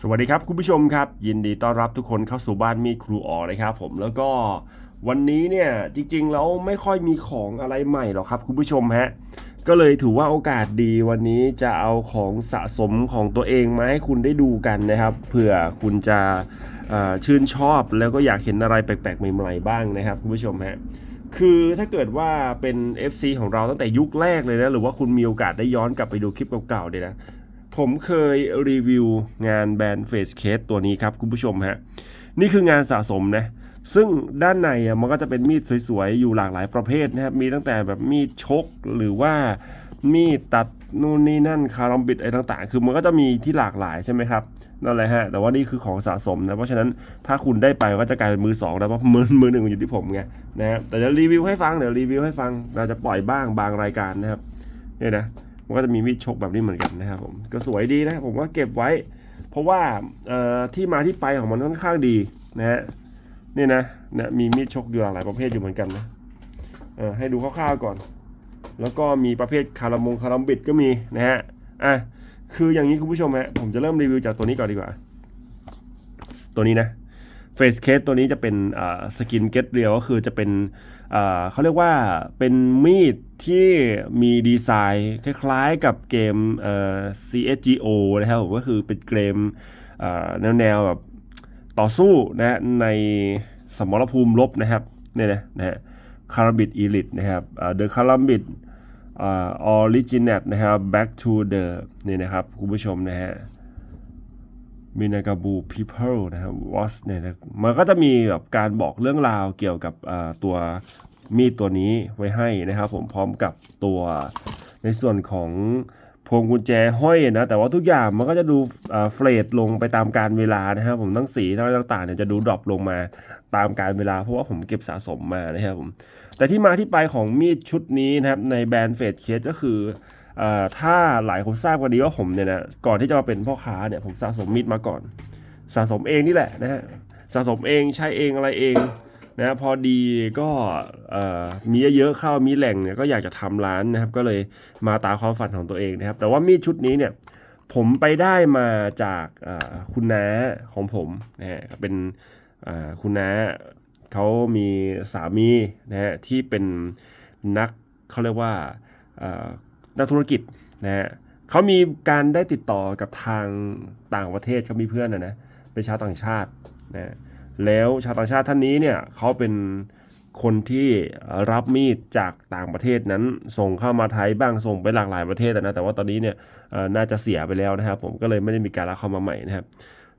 สวัสดีครับคุณผู้ชมครับ ยินดีต้อนรับทุกคนเข้าสู่บ้านมีครูอ๋อนะครับผมแล้วก็วันนี้เนี่ยจริงๆแล้วไม่ค่อยมีของอะไรใหม่หรอกครับ คุณผู้ชมฮะก็เลยถือว่าโอกาสดีวันนี้จะเอาของสะสมของตัวเองมาให้คุณได้ดูกันนะครับเผื่อคุณจะชื่นชอบแล้วก็อยากเห็นอะไรแปลกๆใหม่ๆบ้างนะครับคุณผู้ชมฮะคือถ้าเกิดว่าเป็น FC ของเราตั้งแต่ยุคแรกเลยนะหรือว่าคุณมีโอกาสได้ย้อนกลับไปดูคลิปเก่าๆเนี่ยนะ ผมเคยรีวิวงานแบรนด์เฟสเคสตัวนี้ครับคุณผู้ชมฮะนี่คืองานสะสมนะซึ่งด้านในอะมันก็จะเป็นมีดสวยๆ อยู่หลากหลายประเภทนะครับ มีตั้งแต่แบบมีดชกหรือว่ามีดตัดนู่นนี่นั่นคารัมบิดอะไรต่างๆ คือมันก็จะมีที่หลากหลายใช่ไหมครับนั่นแหละฮะ แต่ว่านี่คือของสะสมนะ เพราะฉะนั้นถ้าคุณได้ไปก็จะกลายเป็นมือสองแล้วเพราะมือมือหนึ่งมันอยู่ที่ผมไงนะฮะแต่เดี๋ยวรีวิวให้ฟังเดี๋ยวรีวิวให้ฟังเราจะปล่อยบ้างบางรายการนะครับเนี่ยนะ มันก็จะมีมีดชกแบบนี้เหมือนกันนะครับผมก็สวยดีนะผมก็เก็บไว้ เพราะว่าที่มาที่ไปของมันค่อนข้างดีนะฮะนี่นะเนี่ยมีมีดชกอยู่หลากหลายประเภทอยู่เหมือนกันนะให้ดูคร่าวๆก่อน แล้วก็มีประเภทคารามงคารัมบิดก็มีนะฮะอะคืออย่างนี้คุณผู้ชมฮะผมจะเริ่มรีวิวจากตัวนี้ก่อนดีกว่า ตัวนี้นะเฟสเคสตัวนี้จะเป็นสกินเก็ตเรียวก็คือจะเป็น เขาเรียกว่าเป็นมีดที่มีดีไซน์คล้ายๆกับเกมเ CSGO นะครับก็คือเป็นเกมแนวๆแบบต่อสู้นะในสมรภูมิรบนะครับเนี่ยนะนะฮะคาราบิดอีลิทนะครับเดอะคาราบิดออริจิน t นะครับ back to the นี่นะครับคุณผู้ชมนะฮะ มินากาบู people นะครับ was เนี่ยนะมันก็จะมีแบบการบอกเรื่องราวเกี่ยวกับตัวมีดตัวนี้ไว้ให้นะครับ ผมพร้อมกับตัวในส่วนของพวงกุญแจห้อยนะ แต่ว่าทุกอย่างมันก็จะดูเฟลดลงไปตามการเวลานะครับผมทั้งสีทั้งต่างๆเนี่ยจะดูดรอปลงมาตามการเวลา เพราะว่าผมเก็บสะสมมานะครับผมแต่ที่มาที่ไปของมีดชุดนี้นะครับในแบรนด์เฟดเคสก็คือ ถ้าหลายคนทราบกันดีว่าผมเนี่ยนะก่อนที่จะมาเป็นพ่อค้าเนี่ยผมสะสมมีดมาก่อน สะสมเองนี่แหละนะฮะสะสมเองใช้เองอะไรเองนะพอดีก็มีเยอะๆเข้ามีแหล่งเนี่ยก็อยากจะทำร้านนะครับ ก็เลยมาตามความฝันของตัวเองนะครับ แต่ว่ามีดชุดนี้เนี่ยผมไปได้มาจากคุณน้าของผมนะฮะเป็นคุณน้าเขามีสามีนะฮะที่เป็นนักเขาเรียกว่า นักธุรกิจนะฮะเขามีการได้ติดต่อกับทางต่างประเทศเขามีเพื่อนนะนะเป็นชาวต่างชาตินะแล้วชาวต่างชาติท่านนี้เนี่ยเขาเป็นคนที่รับมีดจากต่างประเทศนั้น ส่งเข้ามาไทยบ้างส่งไปหลากหลายประเทศนะแต่ว่าตอนนี้เนี่ยน่าจะเสียไปแล้วนะครับ ผมก็เลยไม่ได้มีการรับเข้ามาใหม่นะครับ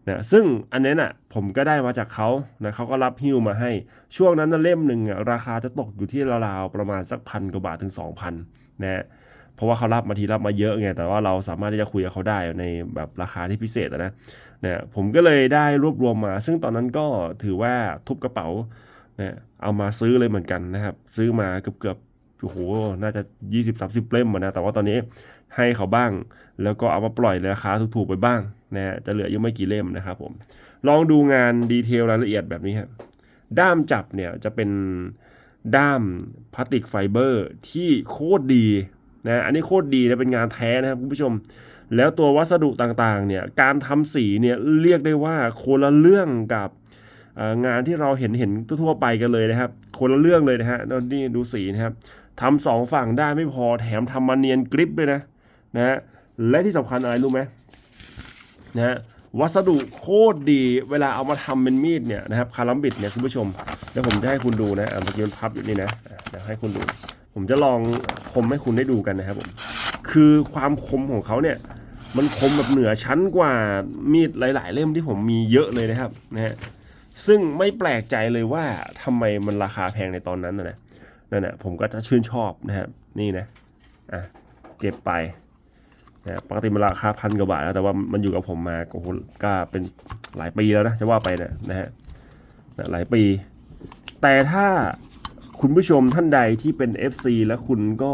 นะซึ่งอันนี้น่ะผมก็ได้มาจากเขานะเขาก็รับหิ้วมาให้ ช่วงนั้นนะเล่มหนึ่งราคาจะตกอยู่ที่ราวๆประมาณสักพันกว่าบาทถึง 2,000นะฮะ เพราะว่าเขารับมาทีรับมาเยอะไงแต่ว่าเราสามารถที่จะคุยกับเขาได้ในแบบราคาที่พิเศษอะนะเนี่ยผมก็เลยได้รวบรวมมา ซึ่งตอนนั้นก็ถือว่าทุบกระเป๋าเนี่ยเอามาซื้อเลยเหมือนกันนะครับ ซื้อมาเกือบเกือบโอ้โหน่าจะ 20-30 เล่มนะแต่ว่าตอนนี้ให้เขาบ้าง แล้วก็เอามาปล่อยราคาถูกๆไปบ้างนะฮะจะเหลืออยู่ไม่กี่เล่มนะครับผมลองดูงานดีเทลรายละเอียดแบบนี้ครับด้ามจับเนี่ยจะเป็นด้ามพลาสติกไฟเบอร์ที่โคตรดี นะอันนี้โคตรดีนะเป็นงานแท้นะครับคุณผู้ชม แล้วตัววัสดุต่างๆเนี่ยการทำสีเนี่ยเรียกได้ว่าคนละเรื่องกับงานที่เราเห็นเห็นทั่วไปกันเลยนะครับ คนละเรื่องเลยนะฮะนี่ดูสีนะครับทำสองฝั่งได้ไม่พอแถมทำมาเนียนกริปเลยนะนะฮะและที่สำคัญอะไรรู้ไหมนะฮะวัสดุโคตรดีเวลาเอามาทำเป็นมีดเนี่ยนะครับคาลัมบิดเนี่ยคุณผู้ชมเดี๋ยวผมจะให้คุณดูนะเมื่อกี้มันพับอยู่นี่นะอะเดี๋ยวให้คุณดู ผมจะลองคมให้คุณได้ดูกันนะครับผมคือความคมของเขาเนี่ยมันคมแบบเหนือชั้นกว่ามีดหลาย ๆ เล่มที่ผมมีเยอะเลยนะครับนะฮะซึ่งไม่แปลกใจเลยว่าทำไมมันราคาแพงในตอนนั้นนะนะนั่นแหะผมก็จะชื่นชอบนะครับนี่นะอะเก็บไปนะปกติมันราคาพันกว่าบาทแล้วแต่ว่ามันอยู่กับผมมาโอ้โหก็เป็นหลายปีแล้วนะจะว่าไปนี่ยนะฮะหลายปี แต่ถ้า คุณผู้ชมท่านใดที่เป็น FC และคุณก็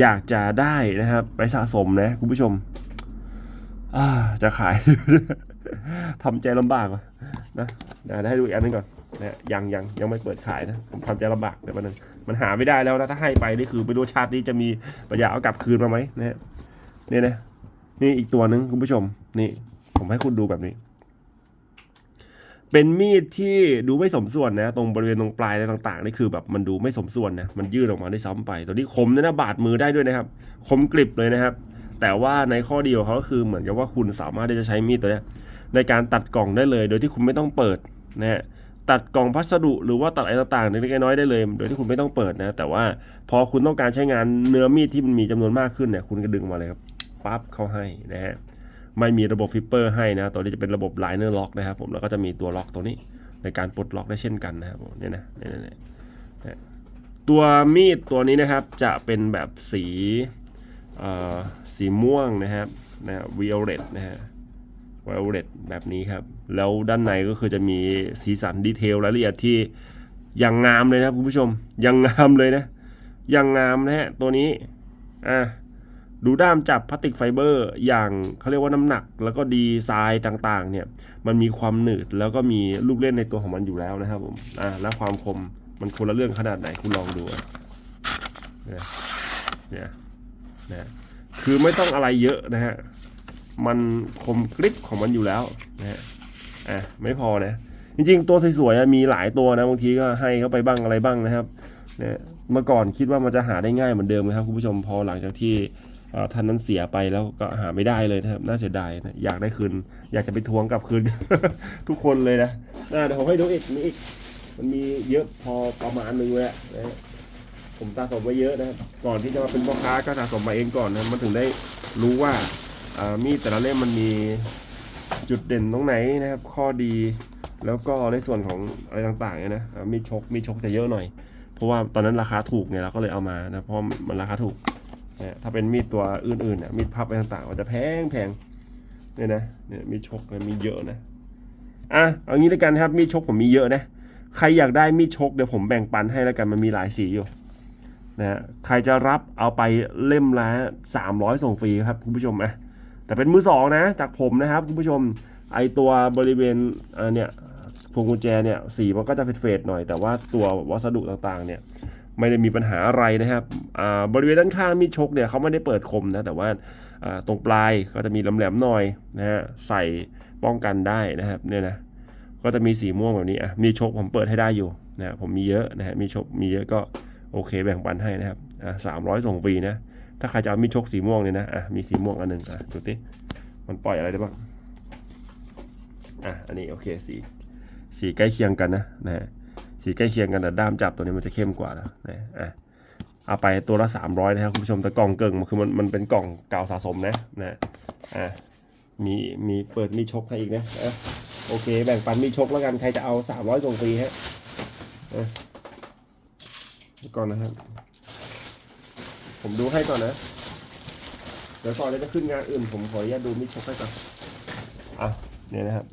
อยากจะได้นะครับ ไปสะสมนะคุณผู้ชมจะขาย ทำใจลำบากวะนะนะได้ดูอีกอันหนึงก่อนนะยังยังยังไม่เปิดขายนะผมทำใจลำบากเดี๋ยวมันงมันหาไม่ได้แล้วนะถ้าให้ไปนี่คือไม่รู้ชาตินี้จะมีปัญญาเอากลับคืนมาไหมนะฮะนี่นะนี่อีกตัวหนึ่งคุณผู้ชมนี่ผมให้คุณดูแบบนี้ เป็นมีดที่ดูไม่สมส่วนนะ ตรงบริเวณตรงปลายอะไรต่างๆนี่คือแบบมันดูไม่สมส่วนนะมันยืดออกมาได้ซ้ำไป ตัวนี้คมนะนะบาดมือได้ด้วยนะครับ คมกริบเลยนะครับ แต่ว่าในข้อดีของเขาก็คือเหมือนกับว่าคุณสามารถที่จะใช้มีดตัวนี้ในการตัดกล่องได้เลย โดยที่คุณไม่ต้องเปิดนะฮะตัดกล่องพัสดุหรือว่าตัดอะไรต่างๆเล็กๆน้อยๆได้เลย โดยที่คุณไม่ต้องเปิดนะ แต่ว่าพอคุณต้องการใช้งานเนื้อมีดที่มันมีจำนวนมากขึ้นเนี่ยคุณก็ดึงมาเลยครับปั๊บเข้าให้นะฮะ ไม่มีระบบฟิปเปอร์ให้นะ ตัวนี้จะเป็นระบบไลเนอร์ล็อกนะครับผมแล้วก็จะมีตัวล็อกตัวนี้ในการปลดล็อกได้เช่นกันนะครับเนี่ยนะเนี่ยนะตัวมีดตัวนี้นะครับจะเป็นแบบสีเอ่อสีม่วงนะครับนะ violet นะฮะ violet แบบนี้ครับ แล้วด้านในก็คือจะมีสีสันดีเทลรายละเอียดที่ยังงามเลยนะครับคุณผู้ชมยังงามเลยนะยังงามนะฮะตัวนี้อะ ดูด้ามจับพลาสติกไฟเบอร์อย่างเขาเรียกว่าน้ำหนัก แล้วก็ดีไซน์ต่างๆเนี่ยมันมีความหนืดแล้วก็มีลูกเล่นในตัวของมันอยู่แล้วนะครับผมอะแล้วความคมมันคนละเรื่องขนาดไหนคุณลองดูเนี่ยเนี่ยเนี่ยคือไม่ต้องอะไรเยอะนะฮะมันคมกริบของมันอยู่แล้วนะฮะอะไม่พอนะจริงๆ ตัวสวยๆมีหลายตัวนะบางทีก็ให้เขาไปบ้างอะไรบ้างนะครับเนี่ยเมื่อก่อนคิดว่ามันจะหาได้ง่ายเหมือนเดิมนะครับคุณผู้ชมพอหลังจากที่ ท่านนั้นเสียไปแล้วก็หาไม่ได้เลยนะครับ น่าเสียดายนะอยากได้คืน อยากจะไปทวงกลับคืน ทุกคนเลยนะอะเดี๋ยวผมให้ดูอีกมีอีกมันมีเยอะพอประมาณหนึงเลยอะนะผมสะสมไว้เยอะนะครับก่อนที่จะมาเป็นพ่อค้าก็สะสมมาเองก่อนนะมันถึงได้รู้ว่ามีดแต่ละเล่มมันมีจุดเด่นตรงไหนนะครับ ข้อดีแล้วก็ในส่วนของอะไรต่างๆเนี่ยนะมีชกมีชกจะเยอะหน่อย เพราะว่าตอนนั้นราคาถูกเนี่ยเราก็เลยเอามานะเพราะมันราคาถูก นะถ้าเป็นมีดตัวอื่นๆเนี่ยมีดพับอะไรต่างๆมันจะแพงแพงเนี่ยนะเนี่ยมีดชกเนี่ยมีเยอะนะอะเอางี้แล้วกันครับมีดชกผมมีเยอะนะใครอยากได้มีดชกเดี๋ยวผมแบ่งปันให้แล้วกันมันมีหลายสีอยู่นะใครจะรับเอาไปเล่มละ300 ส่งฟรีครับคุณผู้ชมอะแต่เป็นมือสองนะจากผมนะครับคุณผู้ชมไอตัวบริเวณเอ่อเนี่ยพวงกุญแจเนี่ยสีมันก็จะเฟดๆหน่อยแต่ว่าตัววัสดุต่างๆเนี่ย ไม่ได้มีปัญหาอะไรนะครับอ่าบริเวณด้านข้างมีดชกเนี่ยเขาไม่ได้เปิดคมนะแต่ว่าอ่าตรงปลายก็จะมีแหลมๆหน่อยนะฮะใส่ป้องกันได้นะครับเนี่ยนะก็จะมีสีม่วงแบบนี้อะมีชกผมเปิดให้ได้อยู่นะฮะผมมีเยอะนะฮะมีชกมีเยอะก็โอเคแบ่งปันให้นะครับอะสามร้อยส่งฟรีนะถ้าใครจะเอามีชกสีม่วงเนี่ยนะอะมีสีม่วงอันหนึ่งอะดูติมันปล่อยอะไรได้บ้างอะอันนี้โอเคสีสีใกล้เคียงกันนะนะฮะ สีใกล้เคียงกันแต่ด้ามจับตัวนี้มันจะเข้มกว่านะนะอะเอาไปตัวละ 300 นะครับคุณผู้ชมแต่กล่องเกิงมันคือมันมันเป็นกล่องเก่าสะสมนะนะอะมีมีเปิดมีชกให้อีกนะอะโอเคแบ่งปันมีชกแล้วกันใครจะเอาสามร้อยส่งฟรีฮะเอ้ยเดี๋ยวก่อนนะครับ ผมดูให้ก่อนนะ เดี๋ยวก่อนเราจะขึ้นงานอื่น ผมขออนุญาตดูมีชกให้ก่อนอะเนี่ยนะครับ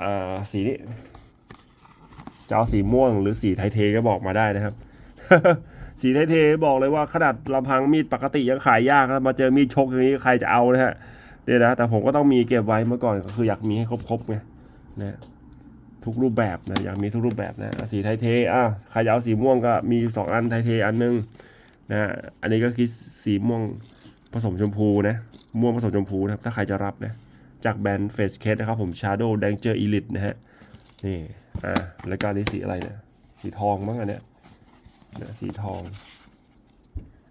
อ่า สีนี้ จะเอาสีม่วงหรือสีไทเทก็บอกมาได้นะครับ สีไทเทบอกเลยว่าขนาดลำพังมีดปกติยังขายยากนะมาเจอมีดชกอย่างนี้ใครจะเอานะฮะเนี่ยนะแต่ผมก็ต้องมีเก็บไว้เมื่อก่อนก็คืออยากมีให้ครบๆไงนะทุกรูปแบบนะอยากมีทุกรูปแบบนะสีไทเทอะใครจะเอาสีม่วงก็มีสองอันไทเทอันหนึงนะอันนี้ก็คือสีม่วงผสมชมพูนะม่วงผสมชมพูนะครับถ้าใครจะรับนะจากแบรนด์เฟสเคสนะครับผม Shadow Danger Elite นะฮะนี่ อะแล้วก็อันนี้สีอะไรเนี่ย สีทองมั้งอันเนี้ยเนี่ยสีทอง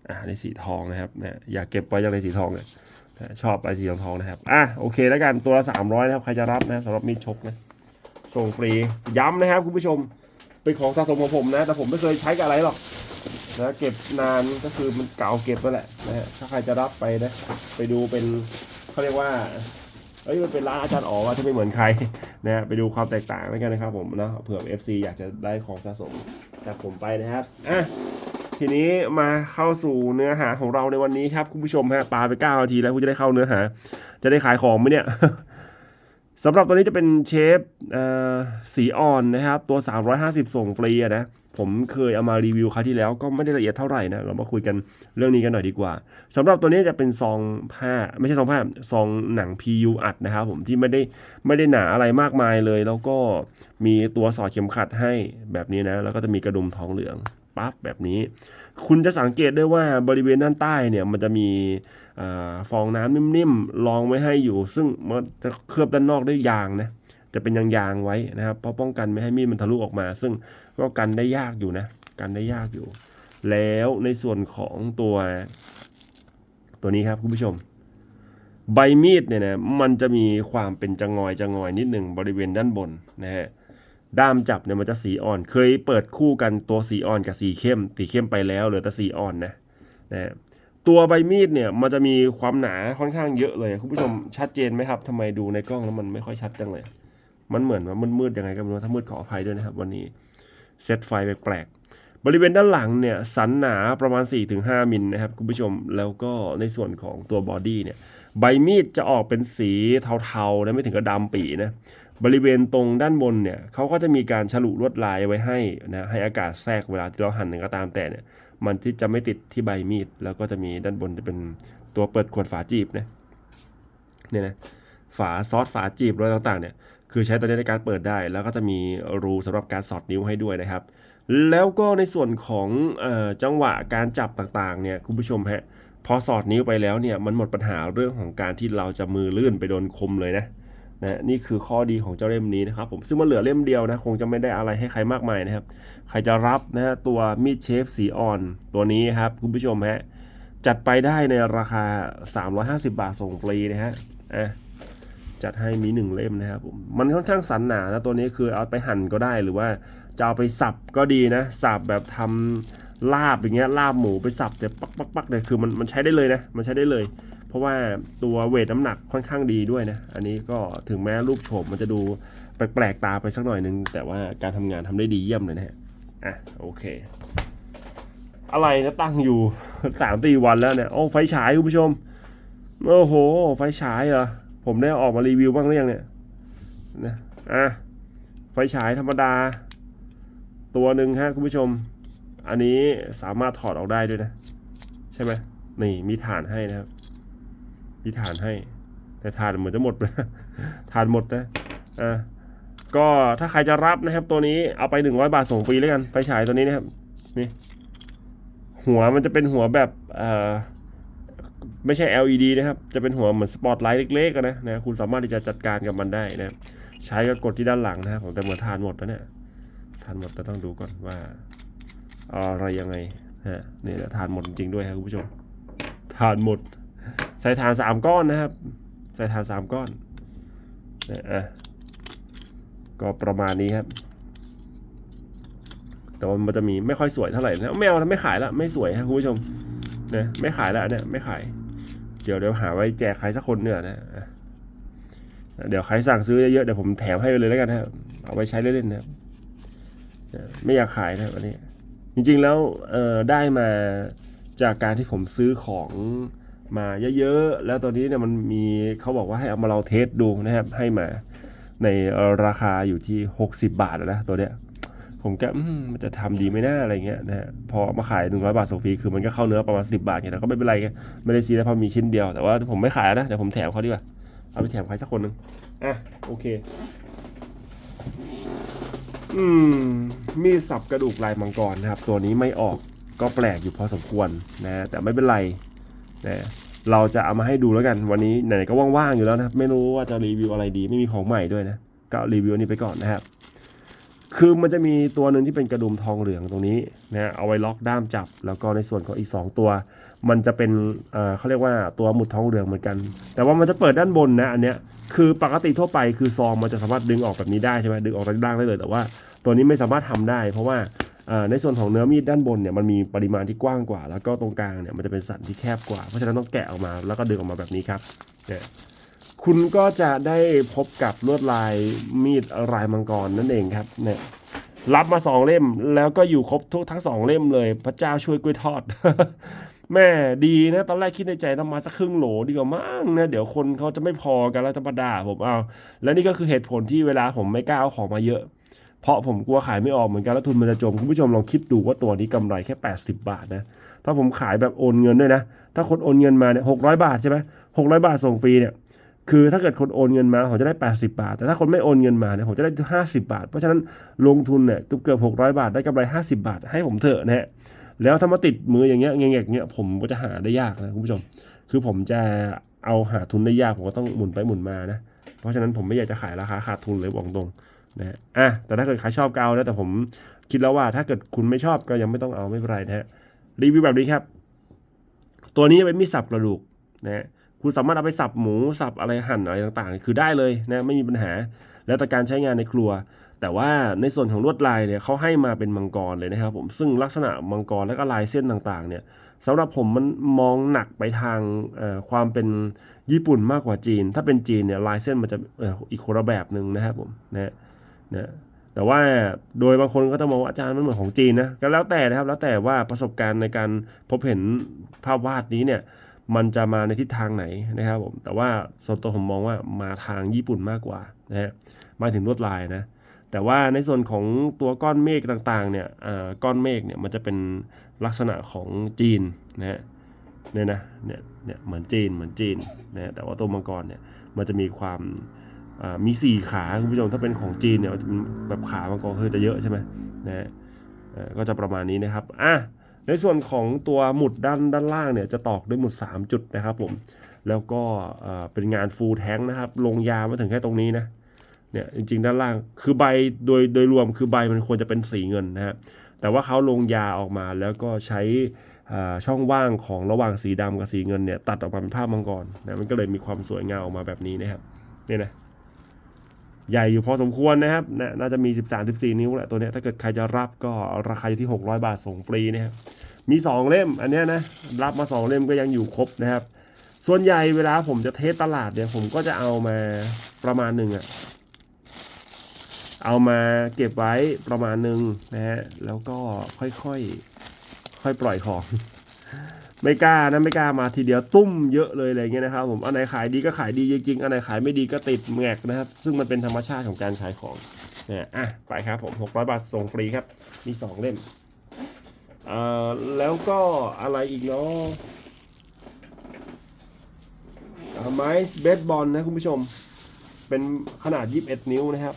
อะอันนี้สีทองนะครับเนี่ยอยากเก็บไว้ยังไงสีทองเนี่ยชอบไอทีทองทองนะครับ อะโอเคแล้วกันตัวละ300นะครับ ใครจะรับนะครับสำหรับมีดชกนะ ส่งฟรี ย้ำนะครับคุณผู้ชม เป็นของสะสมของผมนะ แต่ผมไม่เคยใช้กับอะไรหรอกนะเก็บนานก็คือมันเก่าเก็บไปแหละนะฮะถ้าใครจะรับไปนะ ไปดูเป็นเขาเรียกว่า เอ้ยมันเป็นร้านอาจารย์อ๋อว่าจะไม่เหมือนใครนะฮะไปดูความแตกต่างแล้วกันนะครับผมนะเผื่อ FC อยากจะได้ของสะสมจากผมไปนะครับอะทีนี้มาเข้าสู่เนื้อหาของเราในวันนี้ครับคุณผู้ชมฮะปาไป9นาทีแล้วคุณจะได้เข้าเนื้อหา จะได้ขายของไหมเนี่ย สำหรับตัวนี้จะเป็นเชฟเอ่อสีอ่อนนะครับ ตัว 350 ส่งฟรีนะผมเคยเอามารีวิวครั้งที่แล้วก็ไม่ได้ละเอียดเท่าไหร่นะเรามาคุยกันเรื่องนี้กันหน่อยดีกว่าสำหรับตัวนี้จะเป็นซองผ้าไม่ใช่ซองผ้าซองหนัง PU อัดนะครับผมที่ไม่ได้ไม่ได้หนาอะไรมากมายเลย แล้วก็มีตัวสอดเข็มขัดให้แบบนี้นะ แล้วก็จะมีกระดุมทองเหลืองปั๊บแบบนี้ คุณจะสังเกตได้ว่าบริเวณด้านใต้เนี่ยมันจะมี ฟองน้ำนิ่มๆรองไว้ให้อยู่ ซึ่งมันจะเคลือบด้านนอกด้วยยางนะจะเป็นยางๆไว้นะครับเพราะป้องกันไม่ให้มีดมันทะลุออกมา ซึ่งก็กันได้ยากอยู่นะกันได้ยากอยู่ แล้วในส่วนของตัวตัวนี้ครับคุณผู้ชม ใบมีดเนี่ยนะมันจะมีความเป็นจะงอยจะงอยนิดหนึ่งบริเวณด้านบนนะฮะด้ามจับเนี่ยมันจะสีอ่อน เคยเปิดคู่กันตัวสีอ่อนกับสีเข้ม สีเข้มไปแล้วเหลือแต่สีอ่อนนะนะฮะ ตัวใบมีดเนี่ยมันจะมีความหนาค่อนข้างเยอะเลยคุณผู้ชมชัดเจนไหมครับทำไมดูในกล้องแล้วมันไม่ค่อยชัดจังเลย มันเหมือนว่ามืดๆยังไงก็ไม่รู้ถ้ามืดขออภัยด้วยนะครับ วันนี้เซตไฟแปลกๆบริเวณด้านหลังเนี่ยสันหนาประมาณ 4-5มิลนะครับคุณผู้ชมแล้วก็ในส่วนของตัวบอดี้เนี่ยใบมีดจะออกเป็นสีเทาๆนะไม่ถึงกับดำปีนะบริเวณตรงด้านบนเนี่ยเขาก็จะมีการฉลุลวดลายไว้ให้นะให้อากาศแทรกเวลาที่เราหั่นก็ตามแต่เนี่ย มันที่จะไม่ติดที่ใบมีด แล้วก็จะมีด้านบนจะเป็นตัวเปิดขวดฝาจีบนะเนี่ยนะฝาซอสฝาจีบอะไรต่างๆเนี่ยคือใช้ตัวนี้ในการเปิดได้ แล้วก็จะมีรูสำหรับการสอดนิ้วให้ด้วยนะครับ แล้วก็ในส่วนของออจังหวะการจับต่างๆเนี่ยคุณผู้ชมฮะพอสอดนิ้วไปแล้วเนี่ยมันหมดปัญหาเรื่องของการที่เราจะมือลื่นไปโดนคมเลยนะ นะนี่คือข้อดีของเจ้าเล่มนี้นะครับผมซึ่งมันเหลือเล่มเดียวนะคงจะไม่ได้อะไรให้ใครมากมายนะครับ ใครจะรับนะตัวมีดเชฟสีอ่อนตัวนี้ครับคุณผู้ชมฮะจัดไปได้ในราคา 350 บาทส่งฟรีนะฮะอะจัดให้มีหนึ่งเล่มนะครับผมมันค่อนข้างสันหนานะตัวนี้คือเอาไปหั่นก็ได้หรือว่าจะเอาไปสับก็ดีนะสับแบบทำลาบอย่างเงี้ยลาบหมูไปสับแต่ปักปักปักเนี่ยคือมันมันใช้ได้เลยนะมันใช้ได้เลย เพราะว่าตัวเวทน้ำหนักค่อนข้างดีด้วยนะ อันนี้ก็ถึงแม้รูปโฉมมันจะดูแปลกๆตาไปสักหน่อยนึง แต่ว่าการทำงานทำได้ดีเยี่ยมเลยนะฮะ อะโอเค อะไรนะตั้งอยู่สามตีวันแล้วเนี่ยโอ้ไฟฉายคุณผู้ชม โอ้โห ไฟฉายเหรอ ผมได้ออกมารีวิวบ้างหรือยังเนี่ยนะอะไฟฉายธรรมดา ตัวหนึ่งฮะคุณผู้ชม อันนี้สามารถถอดออกได้ด้วยนะ ใช่ไหมนี่มีฐานให้นะครับ มีฐานให้ แต่ฐานเหมือนจะหมดไปฐานหมดนะอะก็ถ้าใครจะรับนะครับ ตัวนี้เอาไปหนึ่งร้อยบาทส่งฟรีแล้วกันไฟฉายตัวนี้นะครับนี่หัวมันจะเป็นหัวแบบเอ่อไม่ใช่ LED นะครับ จะเป็นหัวเหมือนสปอตไลท์เล็กๆนะนะคุณสามารถที่จะจัดการกับมันได้นะครับใช้ก็กดที่ด้านหลังนะครับผมแต่เหมือนทานหมดแล้วเนี่ยทานหมดแต่ต้องดูก่อนว่าอะไรยังไงฮะนี่แหละทานหมดจริงด้วยครับคุณผู้ชมทานหมด ใส่ทานสามก้อนนะครับ ใส่ทานสามก้อนนะอะก็ประมาณนี้ครับ แต่ว่ามันจะมีไม่ค่อยสวยเท่าไหร่นะไม่เอาแล้วไม่ขายละไม่สวยครับคุณผู้ชมนะไม่ขายละเนี่ยไม่ขาย เดี๋ยวเดี๋ยวหาไว้แจกใครสักคนเนี่ยนะเดี๋ยวใครสั่งซื้อเยอะๆเดี๋ยวผมแถมให้ไปเลยแล้วกันนะครับเอาไปใช้เล่นๆนะครับไม่อยากขายนะครันนี้ จริงๆแล้วเออได้มาจากการที่ผมซื้อของ มาเยอะๆ แล้วตอนนี้เนี่ยมันมีเขาบอกว่าให้เอามาลองเทสดูนะครับ ให้มาในราคาอยู่ที่ 60 บาทนะตัวเนี้ย ผมก็มันจะทำดีไม่น่าอะไรเงี้ยนะฮะพอมาขาย100บาทส่งฟรีคือมันก็เข้าเนื้อประมาณ10บาทไงแล้วก็ไม่เป็นไรไงไม่ได้ซีแล้วเพราะมีชิ้นเดียวแต่ว่าผมไม่ขายนะเดี๋ยวผมแถมเขาดีกว่าเอาไปแถมใครสักคนหนึ่งอะโอเค อืม มีสับกระดูกลายมังกรนะครับ ตัวนี้ไม่ออกก็แปลกอยู่พอสมควรนะ แต่ไม่เป็นไรนะ เราจะเอามาให้ดูแล้วกันวันนี้ไหนๆก็ว่างๆอยู่แล้วนะครับไม่รู้ว่าจะรีวิวอะไรดีไม่มีของใหม่ด้วยนะก็รีวิวนี้ไปก่อนนะครับคือมันจะมีตัวหนึ่งที่เป็นกระดุมทองเหลืองตรงนี้นะเอาไว้ล็อกด้ามจับ แล้วก็ในส่วนของอีก 2 ตัว มันจะเป็นเขาเรียกว่าตัวหมุดทองเหลืองเหมือนกัน แต่ว่ามันจะเปิดด้านบนนะอันเนี้ยคือปกติทั่วไปคือซองมันจะสามารถดึงออกแบบนี้ได้ใช่ไหมดึงออกด้านล่างได้เลย แต่ว่าตัวนี้ไม่สามารถทำได้ เพราะว่า ในส่วนของเนื้อมีดด้านบนเนี่ยมันมีปริมาณที่กว้างกว่า แล้วก็ตรงกลางเนี่ยมันจะเป็นสันที่แคบกว่า เพราะฉะนั้นต้องแกะออกมาแล้วก็ดึงออกมาแบบนี้ครับเนี่ยคุณก็จะได้พบกับลวดลายมีดลายมังกรนั่นเองครับเนี่ยรับมาสองเล่มแล้วก็อยู่ครบทุกทั้งสองเล่มเลย พระเจ้าช่วยกล้วยทอด แม่ดีนะตอนแรกคิดในใจต้องมาสักครึ่งโหลดีกว่ามั้งนะเดี๋ยวคนเขาจะไม่พอกันแล้วจะมาด่าผมเอา และนี่ก็คือเหตุผลที่เวลาผมไม่กล้าเอาของมาเยอะ เพราะผมกลัวขายไม่ออกเหมือนกันแล้วทุนมันจะจมคุณผู้ชมลองคิดดูว่าตัวนี้กำไรแค่ 80 บาทนะถ้าผมขายแบบโอนเงินด้วยนะ ถ้าคนโอนเงินมาเนี่ยหกบาทใช่ไหมหกบาทส่งฟรีเนี่ยคือถ้าเกิดคนโอนเงินมาผมจะได้ 80 บาท แต่ถ้าคนไม่โอนเงินมาเนี่ยผมจะได้ 50 บาท เพราะฉะนั้นลงทุนเนี่ยเกือบ600 บาทได้กำไร 50 บาท ให้ผมเถอะนะฮะแล้วถ้ามาติดมืออย่างเงี้ยเงี้ยเงี้ยผมก็จะหาได้ยากนะคุณผู้ชม คือผมจะเอาหาทุนได้ยากผมก็ต้องหมุนไปหมุนมานะเพราะฉะนั้นผมไม่อยากจะขายราคาขาดทุนเลยบอกตรง นะอะแต่ถ้าเกิดใครชอบก็เอานะแต่ผมคิดแล้วว่าถ้าเกิดคุณไม่ชอบก็ยังไม่ต้องเอาไม่เป็นไรนะฮะรีวิวแบบนี้ครับ ตัวนี้จะเป็นมีดสับกระดูกนะฮะคุณสามารถเอาไปสับหมูสับอะไรหั่นอะไรต่างๆ คือได้เลยนะไม่มีปัญหา แล้วแต่การใช้งานในครัว แต่ว่าในส่วนของลวดลายเนี่ยเขาให้มาเป็นมังกรเลยนะครับผมซึ่งลักษณะมังกรและก็ลายเส้นต่างๆ เนี่ยสำหรับผมมันมองหนักไปทางความเป็นญี่ปุ่นมากกว่าจีน ถ้าเป็นจีนเนี่ยลายเส้นมันจะอีกคนละแบบหนึ่งนะครับผมนะ นะแต่ว่าโดยบางคนก็ต้องมองว่าอาจารย์มันเหมือนของจีนนะก็แล้วแต่นะครับแล้วแต่ว่าประสบการณ์ในการพบเห็นภาพวาดนี้เนี่ยมันจะมาในทิศทางไหนนะครับผมแต่ว่าส่วนตัวผมมองว่ามาทางญี่ปุ่นมากกว่านะฮะมาถึงลวดลายนะแต่ว่าในส่วนของตัวก้อนเมฆต่างๆเนี่ยอ่าก้อนเมฆเนี่ยมันจะเป็นลักษณะของจีนนะฮะเนี่ยนะเนี่ยเนี่ยเหมือนจีนเหมือนจีนนะฮะแต่ว่าตัวมังกรเนี่ยมันจะมีความ มีสี่ขาคุณผู้ชมถ้าเป็นของจีนเนี่ยจะเป็นแบบขามังกรคือจะเยอะใช่ไหมนะฮะก็จะประมาณนี้นะครับอะในส่วนของตัวหมุดด้านด้านล่างเนี่ยจะตอกด้วยหมุด 3 จุดนะครับผมแล้วก็เป็นงานฟูลแท้งนะครับ ลงยามาถึงแค่ตรงนี้นะเนี่ยจริงๆ ด้านล่างคือใบโดยโดยรวมคือใบมันควรจะเป็นสีเงินนะฮะแต่ว่าเขาลงยาออกมาแล้วก็ใช้ช่องว่างของระหว่างสีดำกับสีเงินเนี่ยตัดออกมาเป็นภาพมังกรนะมันก็เลยมีความสวยงามออกมาแบบนี้นะครับเนี่ยนะ ใหญ่อยู่พอสมควรนะครับ น่าจะมี 13 14 นิ้วแหละตัวนี้ถ้าเกิดใครจะรับก็ราคาอยู่ที่ 600 บาทส่งฟรีนะครับ มี 2 เล่มอันนี้นะ รับมา 2 เล่มก็ยังอยู่ครบนะครับ ส่วนใหญ่เวลาผมจะเทสตลาดเนี่ยผมก็จะเอามาประมาณหนึ่งอะเอามาเก็บไว้ประมาณหนึ่งนะฮะแล้วก็ค่อยๆ ค่อยปล่อยของ ไม่กล้านะไม่กล้ามาทีเดียวตุ้มเยอะเลยอะไรเงี้ยนะครับผมอันไหนขายดีก็ขายดีจริงๆอันไหนขายไม่ดีก็ติดแงกนะครับ ซึ่งมันเป็นธรรมชาติของการขายของเนี่ยอะไปครับผม600บาทส่งฟรีครับ มี2เล่มอ่าแล้วก็อะไรอีกเนาะไม้เบสบอลนะคุณผู้ชม เป็นขนาด 21 นิ้วนะครับ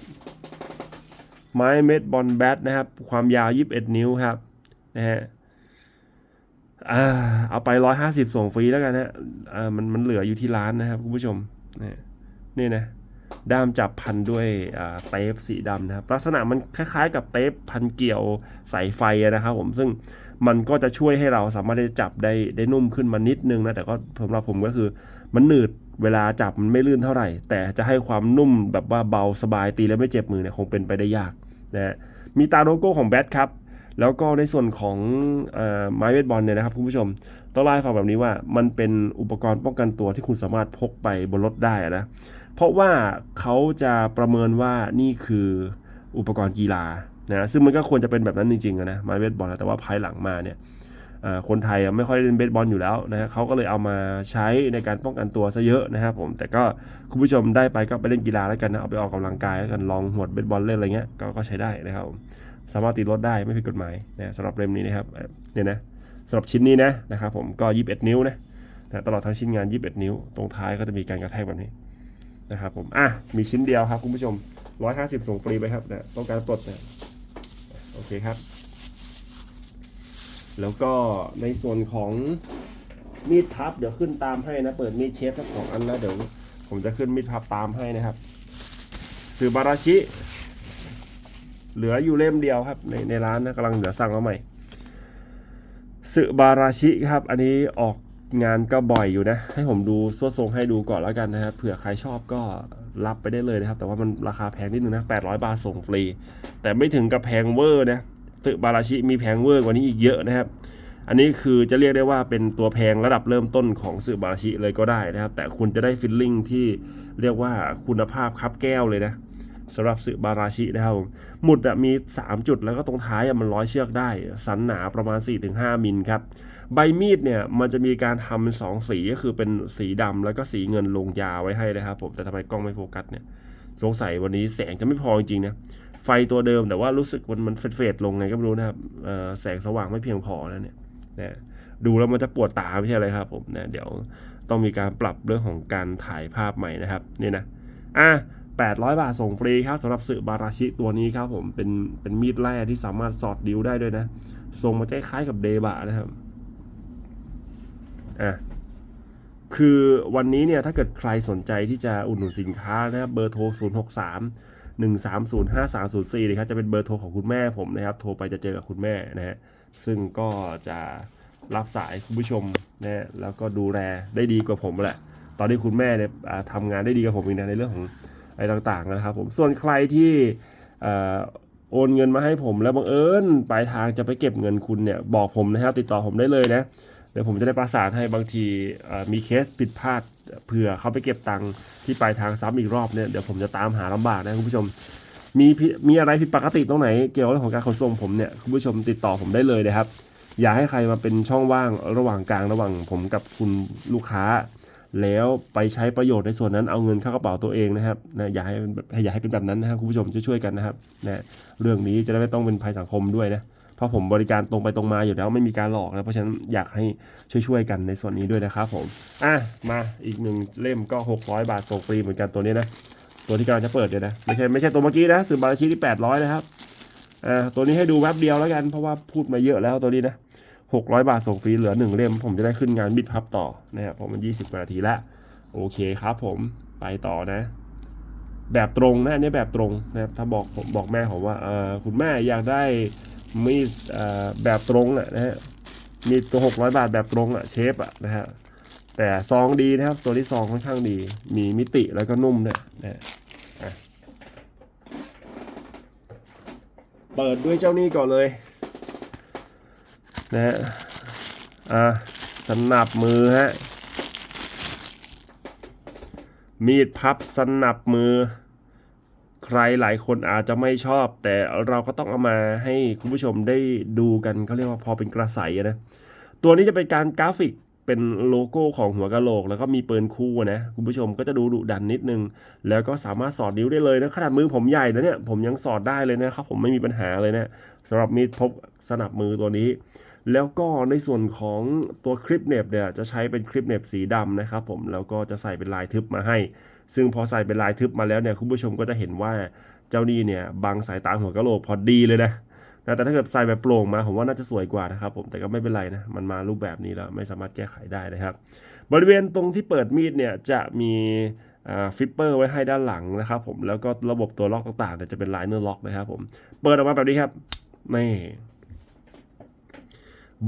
ไม้เมดบอลแบทนะครับ ความยาว 21 นิ้วครับนะฮะ เอาไปร้อยห้าสิบส่งฟรีแล้วกันนะอ่ามันมันเหลืออยู่ที่ร้านนะครับคุณผู้ชมนี่นะด้ามจับพันด้วยอ่าเทปสีดำนะครับ ลักษณะมันคล้ายๆ กับเทปพันเกี่ยวสายไฟนะครับผมซึ่งมันก็จะช่วยให้เราสามารถที่จะจับได้ได้นุ่มขึ้นมานิดนึงนะแต่ก็สำหรับผมก็คือมันหนืดเวลาจับมันไม่ลื่นเท่าไหร่ แต่จะให้ความนุ่มแบบว่าเบาสบายตีแล้วไม่เจ็บมือเนี่ยคงเป็นไปได้ยากนะฮะมีตาโลโก้ของแบทครับ แล้วก็ในส่วนของไม้เบสบอลเนี่ยนะครับคุณผู้ชมต้องเล่าฟังแบบนี้ว่ามันเป็นอุปกรณ์ป้องกันตัวที่คุณสามารถพกไปบนรถได้อะนะเพราะว่าเขาจะประเมินว่านี่คืออุปกรณ์กีฬานะซึ่งมันก็ควรจะเป็นแบบนั้นจริงๆนะไม้เบสบอลนะแต่ว่าภายหลังมาเนี่ยคนไทยไม่ค่อยเล่นเบสบอลอยู่แล้วนะฮะเขาก็เลยเอามาใช้ในการป้องกันตัวซะเยอะนะครับผมแต่ก็คุณผู้ชมได้ไปก็ไปเล่นกีฬาแล้วกันนะเอาไปออกกำลังกายแล้วกันลองหวดเบสบอลเล่นอะไรเงี้ยก็ก็ใช้ได้นะครับผม สามารถติดรถได้ไม่ผิดกฎหมายนะสำหรับเล่มนี้นะครับเนี่ยนะสำหรับชิ้นนี้นะนะครับผมก็ 21 นิ้วนะนะตลอดทั้งชิ้นงาน 21 นิ้ว ตรงท้ายก็จะมีการกระแทกแบบนี้นะครับผมอะมีชิ้นเดียวครับคุณผู้ชม 150 ส่งฟรีไปครับนะต้องการปลดนะโอเคครับ แล้วก็ในส่วนของมีดพับเดี๋ยวขึ้นตามให้นะ เปิดมีดเชฟทั้งสองอันแล้วเดี๋ยว ผมจะขึ้นมีดพับตามให้นะครับสือบาราชิ เหลืออยู่เล่มเดียวครับ ในในร้านนะกำลังเหลือสั่งมาใหม่สึบาราชิครับ อันนี้ออกงานก็บ่อยอยู่นะ ให้ผมดูสวดทรงให้ดูก่อนแล้วกันนะครับเผื่อใครชอบก็รับไปได้เลยนะครับ แต่ว่ามันราคาแพงนิดนึงนะ800 บาทส่งฟรี แต่ไม่ถึงกับแพงเวอร์นะสึบาราชิมีแพงเวอร์กว่านี้อีกเยอะนะครับ อันนี้คือจะเรียกได้ว่าเป็นตัวแพงระดับเริ่มต้นของสึบาราชิเลยก็ได้นะครับ แต่คุณจะได้ฟิลลิ่งที่เรียกว่าคุณภาพคับแก้วเลยนะ สำหรับสึบาราชินะครับผมหมุดมี 3 จุดแล้วก็ตรงท้ายมันร้อยเชือกได้ สันหนาประมาณ 4-5 มิลครับใบมีดเนี่ยมันจะมีการทำสองสีก็คือเป็นสีดำแล้วก็สีเงินลงยาไว้ให้นะครับผมแต่ทำไมกล้องไม่โฟกัสเนี่ยสงสัยวันนี้แสงจะไม่พอจริงๆนะไฟตัวเดิมแต่ว่ารู้สึกมันมันเฟดๆลงไงก็ไม่รู้นะครับแสงสว่างไม่เพียงพอนะเนี่ยนะดูแล้วมันจะปวดตาไม่ใช่อะไรครับผมนะเดี๋ยวต้องมีการปรับเรื่องของการถ่ายภาพใหม่นะครับนี่นะอะ 800 บาทส่งฟรีครับสำหรับสึบาราชิตัวนี้ครับผมเป็นเป็นมีดแร่ที่สามารถสอดดิ้วได้ด้วยนะทรงมันจะคล้ายกับเดบะนะครับอะคือวันนี้เนี่ยถ้าเกิดใครสนใจที่จะอุดหนุนสินค้านะครับเบอร์โทร 0 6 3 1 3 0 5 3 0 4นะครับจะเป็นเบอร์โทรของคุณแม่ผมนะครับ โทรไปจะเจอกับคุณแม่นะฮะซึ่งก็จะรับสายคุณผู้ชมนะฮะแล้วก็ดูแลได้ดีกว่าผมแหละ ตอนนี้คุณแม่เนี่ยทำงานได้ดีกับผมอีกนะในเรื่องของ อะไรต่างๆนะครับผมส่วนใครที่โอนเงินมาให้ผมแล้วบังเอิญปลายทางจะไปเก็บเงินคุณเนี่ยบอกผมนะครับ ติดต่อผมได้เลยนะเดี๋ยวผมจะได้ประสานให้บางทีมีเคสผิดพลาดเผื่อเขาไปเก็บตังค์ที่ปลายทางซ้ำอีกรอบเนี่ยเดี๋ยวผมจะตามหาลำบากนะคุณผู้ชม มีมีอะไรผิดปกติตรงไหน เกี่ยวกับเรื่องของการขนส่งผมเนี่ยคุณผู้ชมติดต่อผมได้เลยนะครับ อย่าให้ใครมาเป็นช่องว่างระหว่างกลางระหว่างผมกับคุณลูกค้า แล้วไปใช้ประโยชน์ในส่วนนั้นเอาเงินเข้ากระเป๋าตัวเองนะครับนะอย่าให้อย่าให้เป็นแบบนั้นนะครับคุณผู้ชมช่วยๆกันนะครับนะเรื่องนี้จะได้ไม่ต้องเป็นภัยสังคมด้วยนะเพราะผมบริการตรงไปตรงมาอยู่แล้วไม่มีการหลอกนะเพราะฉะนั้นอยากให้ช่วยๆกันในส่วนนี้ด้วยนะครับผมอะมาอีกหนึ่งเล่มก็ 600 บาทส่งฟรีเหมือนกันตัวนี้นะตัวที่กำลังจะเปิดเนี่ยนะไม่ใช่ไม่ใช่ตัวเมื่อกี้นะสืบบาร์ชีทที่800นะครับอ่าตัวนี้ให้ดูแวบเดียวแล้วกันเพราะว่าพูดมาเยอะแล้วตัวนี้นะ 600 บาทส่งฟรีเหลือ 1 เล่ม ผมจะได้ขึ้นงานบิดพับต่อนะครับผมมัน 20กว่านาทีแล้ว โอเคครับผมไปต่อนะ แบบตรงนะอันนี้แบบตรงนะครับถ้าบอกผมบอกแม่ผมว่าเออคุณแม่อยากได้มีดแบบตรงอะนะฮะมีตัว 600 บาทแบบตรงอะเชฟอะนะฮะแต่ซองดีนะครับ ตัวที่ซองค่อนข้างดี มีมิติแล้วก็นุ่มเนี่ยนะฮะอะเปิดด้วยเจ้านี้ก่อนเลย นะฮะอะสนับมือฮะมีดพับสนับมือ ใครหลายคนอาจจะไม่ชอบ แต่เราก็ต้องเอามาให้คุณผู้ชมได้ดูกันเขาเรียกว่าพอเป็นกระใสนะตัวนี้จะเป็นการกราฟิกเป็นโลโก้ของหัวกะโหลก แล้วก็มีปืนคู่นะคุณผู้ชมก็จะดูดุดันนิดนึง แล้วก็สามารถสอดนิ้วได้เลยนะขนาดมือผมใหญ่นะเนี่ยผมยังสอดได้เลยนะครับผมไม่มีปัญหาเลยนะสำหรับมีดพกสนับมือตัวนี้ แล้วก็ในส่วนของตัวคลิปเน็บเนี่ยจะใช้เป็นคลิปเน็บสีดำนะครับผมแล้วก็จะใส่เป็นลายทึบมาให้ ซึ่งพอใส่เป็นลายทึบมาแล้วเนี่ยคุณผู้ชมก็จะเห็นว่าเจ้านี่เนี่ยบังสายตาหัวกะโหลกพอดีเลยนะนะแต่ถ้าเกิดใส่แบบโปร่งมาผมว่าน่าจะสวยกว่านะครับผมแต่ก็ไม่เป็นไรนะมันมารูปแบบนี้แล้วไม่สามารถแก้ไขได้นะครับ บริเวณตรงที่เปิดมีดเนี่ยจะมีฟิปเปอร์ไว้ให้ด้านหลังนะครับผมแล้วก็ระบบตัวล็อกต่างๆเนี่ยจะเป็นไลเนอร์ล็อกนะครับผมเปิดออกมาแบบนี้ครับนี่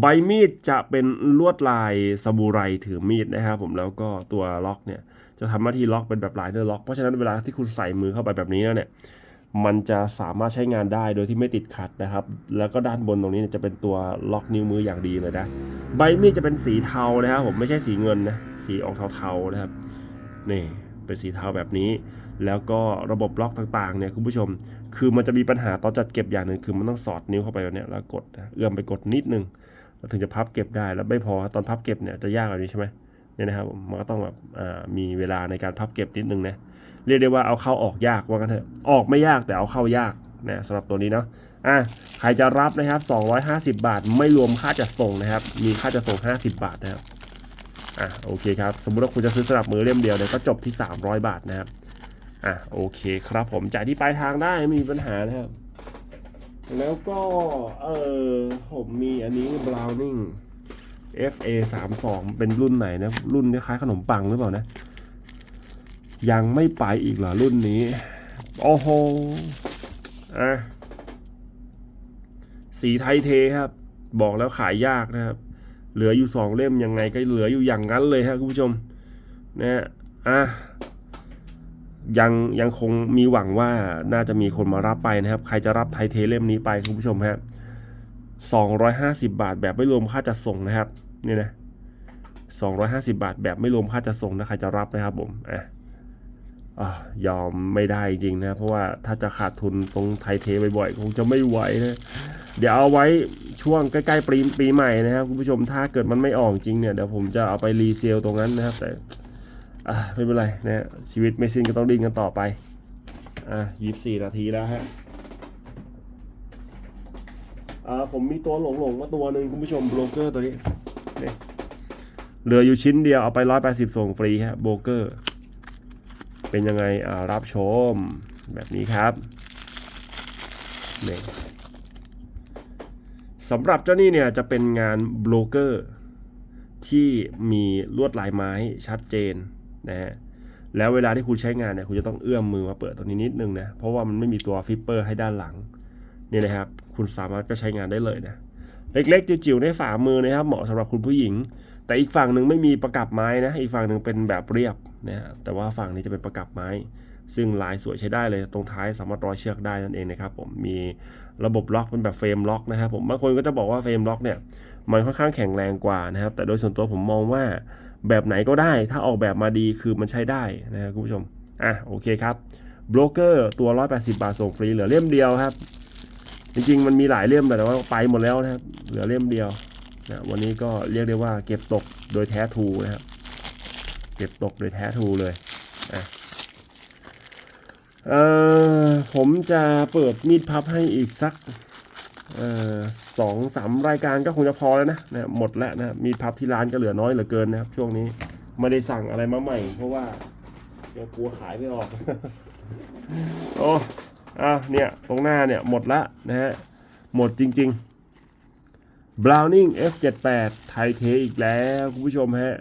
ใบมีดจะเป็นลวดลายซามูไรถือมีดนะครับผมแล้วก็ตัวล็อกเนี่ยจะทำหน้าที่ล็อกเป็นแบบไลเนอร์ล็อกเพราะฉะนั้นเวลาที่คุณใส่มือเข้าไปแบบนี้แล้วเนี่ยมันจะสามารถใช้งานได้โดยที่ไม่ติดขัดนะครับ แล้วก็ด้านบนตรงนี้จะเป็นตัวล็อกนิ้วมืออย่างดีเลยนะ ใบมีดจะเป็นสีเทานะครับผมไม่ใช่สีเงินนะ สีออกเทาๆนะครับ นี่เป็นสีเทาแบบนี้ แล้วก็ระบบล็อกต่างๆเนี่ยคุณผู้ชม คือมันจะมีปัญหาตอนจัดเก็บอย่างหนึ่งคือมันต้องสอดนิ้วเข้าไปแบบนี้แล้วกดเอื้อมไปกดนิดนึง เราถึงจะพับเก็บได้แล้วไม่พอตอนพับเก็บเนี่ยจะยากกว่านี้ใช่ไหมเนี่ยนะครับมันก็ต้องแบบมีเวลาในการพับเก็บนิดนึงนะเรียกได้ว่าเอาเข้าออกยากว่ากันเถอะออกไม่ยากแต่เอาเข้ายากนะสำหรับตัวนี้เนาะอะใครจะรับนะครับ 250 บาท ไม่รวมค่าจัดส่งนะครับ มีค่าจัดส่ง 50 บาทนะครับอะโอเคครับ สมมุติว่าคุณจะซื้อสนับมือเล่มเดียวเนี่ยก็จบที่ 300 บาทนะครับอะโอเคครับผมจ่ายที่ปลายทางได้ไม่มีปัญหานะครับ แล้วก็เออผมมีอันนี้ Browning FA 3 2เป็นรุ่นไหนนะ รุ่นคล้ายขนมปังหรือเปล่านะ ยังไม่ไปอีกเหรอ รุ่นนี้ โอ้โหอะสีไทยเทครับ บอกแล้วขายยากนะครับ เหลืออยู่สองเล่มยังไงก็เหลืออยู่อย่างนั้นเลยฮะคุณผู้ชมนะฮะอะ ยังยังคงมีหวังว่าน่าจะมีคนมารับไปนะครับ ใครจะรับไทยเทเล่มนี้ไปคุณผู้ชมครับ250 บาทแบบไม่รวมค่าจัดส่งนะครับนี่นะ250 บาทแบบไม่รวมค่าจัดส่งนะใครจะรับนะครับผมอะยอมไม่ได้จริงนะเพราะว่าถ้าจะขาดทุนตรงไทยเทบ่อยๆคงจะไม่ไหวนะเดี๋ยวเอาไว้ช่วงใกล้ๆปีปีใหม่นะครับคุณผู้ชมถ้าเกิดมันไม่ออกจริงเนี่ยเดี๋ยวผมจะเอาไปรีเซลตรงนั้นนะครับแต่ อะไม่เป็นไรนะชีวิตไม่สิ้นก็ต้องดิ้นกันต่อไป อะยี่สิบสี่นาทีแล้วฮะอ่าผมมีตัวหลงหลงๆมาตัวหนึ่งคุณผู้ชมโบรกเกอร์ตัวนี้เนี่ยเหลืออยู่ชิ้นเดียวเอาไปร้อยแปดสิบส่งฟรีฮะโบรกเกอร์ เป็นยังไงอ่ารับชมแบบนี้ครับเนี่ยสำหรับเจ้านี่เนี่ยจะเป็นงานโบรกเกอร์ที่มีลวดลายไม้ชัดเจน นะฮะแล้วเวลาที่คุณใช้งานเนี่ยคุณจะต้องเอื้อมมือมาเปิดตรงนี้นิดนึงนะเพราะว่ามันไม่มีตัวฟิปเปอร์ให้ด้านหลังนี่นะครับ คุณสามารถก็ใช้งานได้เลยนะเล็กๆจิ๋วๆในฝ่ามือนะครับ เหมาะสำหรับคุณผู้หญิง แต่อีกฝั่งหนึ่งไม่มีประกับไม้นะอีกฝั่งหนึ่งเป็นแบบเรียบนะฮะแต่ว่าฝั่งนี้จะเป็นประกับไม้ ซึ่งลายสวยใช้ได้เลยตรงท้ายสามารถร้อยเชือกได้นั่นเองนะครับผมมีระบบล็อกเป็นแบบเฟรมล็อกนะครับผมบางคนก็จะบอกว่าเฟรมล็อกเนี่ยมันค่อนข้างแข็งแรงกว่านะครับแต่โดยส่วนตัวผมมองว่า แบบไหนก็ได้ ถ้าออกแบบมาดีคือมันใช้ได้นะครับคุณผู้ชม อะโอเคครับโบรกเกอร์ตัว 180 บาทส่งฟรีเหลือเล่มเดียวครับ จริงๆ มันมีหลายเล่มแต่ว่าไปหมดแล้วนะครับ เหลือเล่มเดียวนะวันนี้ก็เรียกได้ว่าเก็บตกโดยแท้ทูนะครับ เก็บตกโดยแท้ทูเลยอะเอ่อผมจะเปิดมีดพับให้อีกสัก สองสามรายการก็คงจะพอแล้วนะนะหมดแล้วนะมีพับที่ร้านก็เหลือน้อยเหลือเกินนะครับ ช่วงนี้ไม่ได้สั่งอะไรมาใหม่ เพราะว่าเดี๋ยวกลัวขายไม่ออกโอ้อะเนี่ยตรงหน้าเนี่ยหมดละนะฮะหมดจริง ๆ Browning F78 ไทเทอีกแล้วคุณผู้ชมฮะ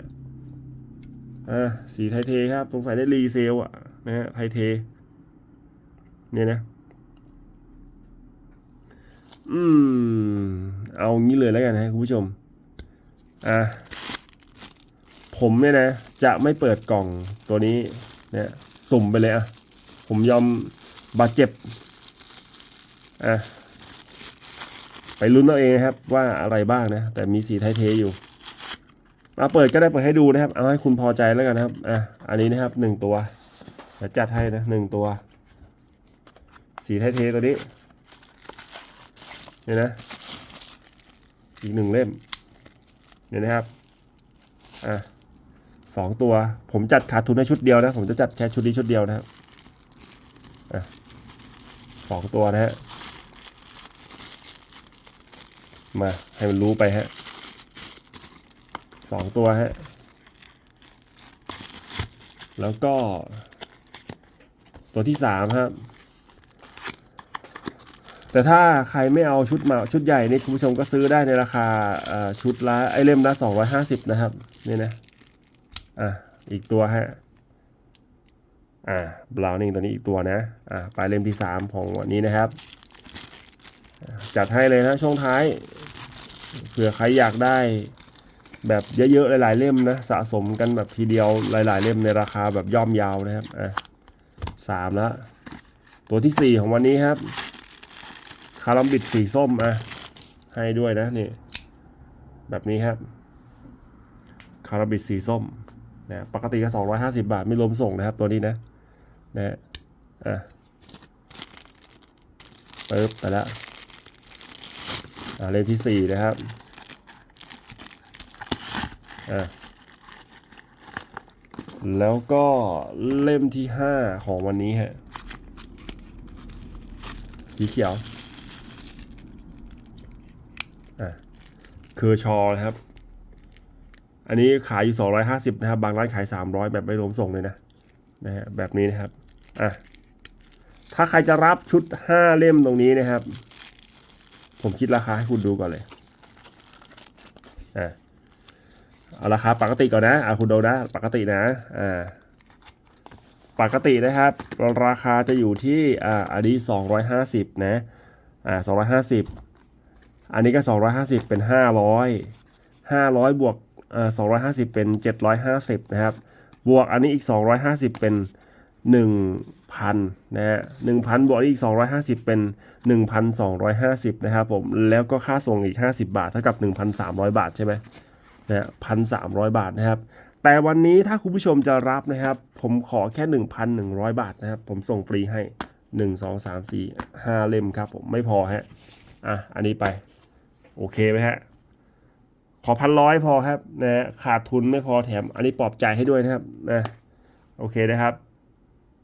อ่าสีไทเทครับสงสัยได้รีเซลอะนะฮะไทเทเนี่ยนะ อืม เอางี้เลยแล้วกันนะคุณผู้ชม อะ ผมเนี่ยนะ จะไม่เปิดกล่องตัวนี้เนี่ยสุ่มไปเลยอะ ผมยอมบาดเจ็บ อะ ไปลุ้นเอาเองนะครับ ว่าอะไรบ้างนะ แต่มีสีไทยเทอยู่มาเปิดก็ได้เปิดให้ดูนะครับ เอาให้คุณพอใจแล้วกันนะครับ อะ อันนี้นะครับหนึ่งตัวเดี๋ยวจัดให้นะหนึ่งตัว สีไทยเทตัวนี้ เนี่ยนะ อีกหนึ่งเล่ม เนี่ยนะครับ อะสองตัว ผมจัดขาดทุนให้ชุดเดียวนะ ผมจะจัดแค่ชุดนี้ชุดเดียวนะครับอะสองตัวนะฮะ มาให้มันรู้ไปฮะสองตัวฮะ แล้วก็ ตัวที่สามครับ แต่ถ้าใครไม่เอาชุดมาชุดใหญ่นี่คุณผู้ชมก็ซื้อได้ในราคาชุดละไอเล่มละ250 นะครับนี่นะอะอีกตัวฮะอ่าบราวนิ่งตัวนี้อีกตัวนะอ่าปลายเล่มที่ 3 ของวันนี้นะครับ จัดให้เลยนะช่วงท้ายเผื่อใครอยากได้แบบเยอะๆหลาย ๆ เล่มนะสะสมกันแบบทีเดียวหลาย ๆ เล่มในราคาแบบย่อมยาวนะครับอะสามแล้วตัวที่ 4 ของวันนี้ครับ คารัมบิดสีส้มอะให้ด้วยนะนี่แบบนี้ครับ คาราบิดสีส้มนะปกติก็ 250 บาท ไม่รวมส่งนะครับ ตัวนี้นะนะอะปึ๊บไปแล้วอ่าเล่มที่ 4 นะครับอะแล้วก็เล่มที่ 5 ของวันนี้ฮะสีเขียว อะคือชอนะครับ อันนี้ขายอยู่250นะครับ บางร้านขาย 300 แบบไม่รวมส่งเลยนะนะฮะแบบนี้นะครับอะถ้าใครจะรับชุด 5 เล่มตรงนี้นะครับ ผมคิดราคาให้คุณดูก่อนเลยอะเอาราคาปกติก่อนนะอะคุณดูนะปกตินะอ่าปกตินะครับ ราคาจะอยู่ที่อ่าอันนี้250 นะอ่า250 อันนี้ก็ 250 เป็น 500 500 บวกเอ่อ250 เป็น 750 นะครับ บวกอันนี้อีก 250 เป็น 1,000 นะฮะ1,000 บวกอีก 250 เป็น 1,250 นะครับผม แล้วก็ค่าส่งอีก 50 บาท เท่ากับ 1,300 บาทใช่ไหมนะฮะ1,300บาทนะครับ แต่วันนี้ถ้าคุณผู้ชมจะรับนะครับ ผมขอแค่ 1,100 บาทนะครับ ผมส่งฟรีให้ 1 2 3 4 5 เล่มครับผม ไม่พอฮะ อะ อันนี้ไป เคไหมฮะ ขอพันร้อยพอครับนะฮะขาดทุนไม่พอแถม อันนี้ปลอบใจให้ด้วยนะครับนะโอเคนะครับ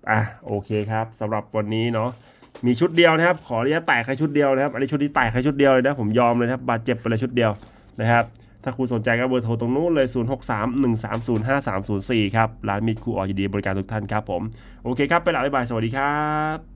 อะโอเคครับสำหรับวันนี้เนาะมีชุดเดียวนะครับ ขออนุญาตแตกแค่ชุดเดียวนะครับ อันนี้ชุดที่แตกแค่ชุดเดียวเลยนะผมยอมเลยครับบาดเจ็บไปเลยชุดเดียวนะครับถ้าคุณสนใจก็เบอร์โทรตรงนู้นเลย 0 6 3 1 3 0 5 3 0 4 ครับ ร้านมิตรครูออยินดีบริการทุกท่านครับผม โอเคครับ ไปและบ๊ายบาย สวัสดีครับ